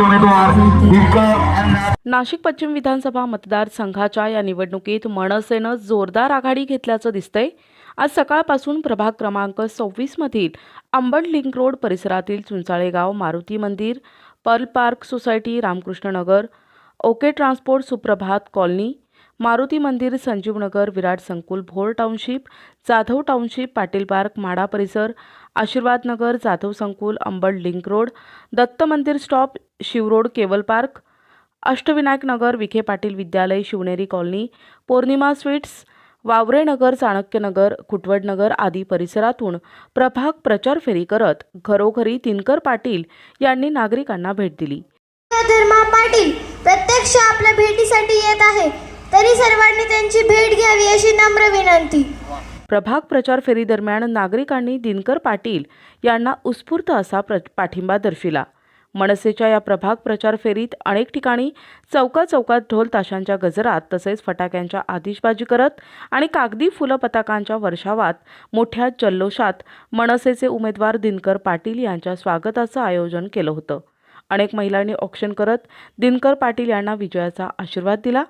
उमेदवार नाशिक पश्चिम विधानसभा मतदारसंघाच्या या निवडणुकीत मनसेनं जोरदार आघाडी घेतल्याचं दिसतंय. आज सकाळपासून प्रभाग क्रमांक सव्वीसमधील अंबड लिंक रोड परिसरातील Chunchalegaon Maruti Mandir pearl park society Ramkrishna Nagar OK transport Suprabhat colony Maruti Mandir Sanjeevnagar Virat Sankul Bhor township Jadhav township Patil park MHADA परिसर आशीर्वाद नगर जाधव संकुल Ambad link road Datta Mandir stop Shivroad Keval park Ashtavinayak Nagar Vikhe Patil Vidyalaya Shivneri colony Paurnima sweets Vaware Nagar Chanakya आदी परिसरातून प्रभाग प्रचार फेरी करत घरोघरी तिनकर पाटील यांनी नागरिकांना भेट दिली. धर्मा पाटील प्रत्यक्ष आपल्या भेटीसाठी येत आहे. तरी सर्वांनी त्यांची भेट घ्यावी अशी नम्र विनंती. प्रभाग प्रचार फेरीदरम्यान नागरिकांनी दिनकर पाटील यांना उत्स्फूर्त असा प्र पाठिंबा दर्शविला मनसेच्या या प्रभाग प्रचार फेरीत अनेक ठिकाणी चौका चौकात ढोल ताशांच्या गजरात तसेच फटाक्यांच्या आतिषबाजी करत आणि कागदी फुलं पताकांच्या वर्षावात मोठ्या जल्लोषात मनसेचे उमेदवार दिनकर पाटील यांच्या स्वागताचं आयोजन केलं होतं. अनेक महिलांनी ऑक्शन करत दिनकर पाटील यांना विजयाचा आशीर्वाद दिला.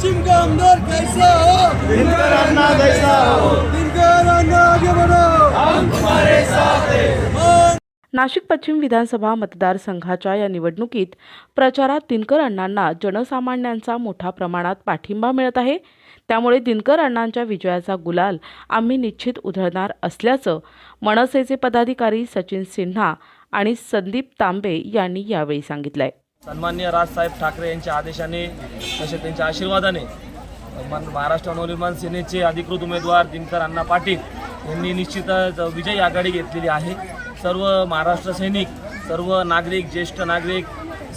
नाशिक पश्चिम का आमदार कैसा हो? दिनकर अन्ना कैसा हो। दिनकर अन्ना आगे बढ़ो। नाशिक पश्चिम विधानसभा मतदारसंघाच्या या निवडणुकीत प्रचारात दिनकर अण्णांना जनसामान्यांचा मोठ्या प्रमाणात पाठिंबा मिळत आहे. त्यामुळे दिनकर अण्णांच्या विजयाचा गुलाल आम्ही निश्चित उधळणार असल्याचं मनसेचे पदाधिकारी सचिन सिन्हा आणि संदीप तांबे यांनी यावेळी सांगितलंय. सन्मान्य राजसाहेब ठाकरे यांच्या आदेशाने तसे त्यांच्या आशीर्वादाने महाराष्ट्र नवनिर्माण सेनेचे अधिकृत उमेदवार दिनकर अण्णा पाटील यांनी निश्चितच विजयी आघाडी घेतलेली आहे. सर्व महाराष्ट्र सैनिक सर्व नागरिक ज्येष्ठ नागरिक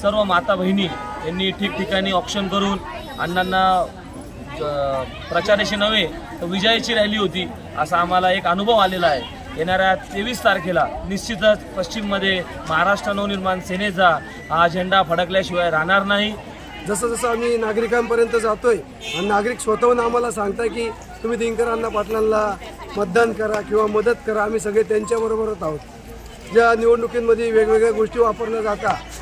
सर्व माता बहिणी यांनी ठिकठिकाणी ऑप्शन करून अण्णांना अ, प्रचाराची नव्हे तर विजयाची रॅली होती असा आम्हाला एक अनुभव आलेला आहे. येणाऱ्या तेवीस तारखेला निश्चितच पश्चिममध्ये महाराष्ट्र नवनिर्माण सेनेचा हा झेंडा फडकल्याशिवाय राहणार नाही. जसं जसं आम्ही नागरिकांपर्यंत जातोय आणि नागरिक स्वतःहून आम्हाला सांगताय की तुम्ही दिनकर अण्णा पाटलांना मतदान करा किंवा मदत करा. आम्ही सगळे त्यांच्याबरोबरच आहोत. ज्या निवडणुकींमध्ये वेगवेगळ्या गोष्टी वापरल्या जातात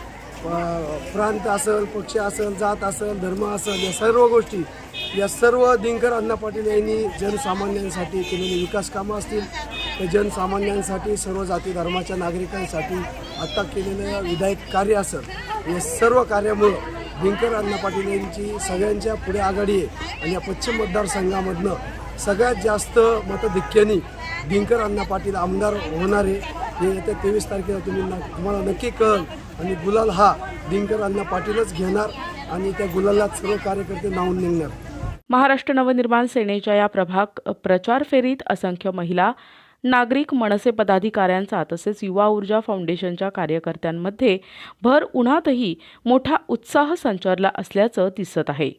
प्रांत असेल पक्ष असेल जात असेल धर्म असेल या सर्व गोष्टी या सर्व दिनकर अण्णा पाटील यांनी जनसामान्यांसाठी केलेली विकास कामं असतील जनसामान्यांसाठी सर्व जाती धर्माच्या नागरिकांसाठी आत्ता केलेलं विधायक कार्य असेल या सर्व कार्यामुळं दिनकर अण्णा पाटील यांची सगळ्यांच्या पुढे आघाडी आहे. आणि या पश्चिम मतदारसंघामधनं सगळ्यात जास्त मतधिक्यानी दिनकर अण्णा पाटील आमदार होणारे हे येत्या तेवीस तारखेला तुम्ही न तुम्हाला नक्की कळल. आणि गुलाल हा दिनकर अण्णा पाटीलच घेणार आणि त्या गुलालात सर्व कार्यकर्ते नावून निघणार. महाराष्ट्र नवनिर्माण सेनेच्या या प्रभाग प्रचार फेरीत असंख्य महिला नागरिक मनसे पदाधिकाऱ्यांचा तसेच युवा ऊर्जा फाउंडेशनच्या कार्यकर्त्यांमध्ये भर उन्हातही मोठा उत्साह संचारला असल्याचं दिसत आहे.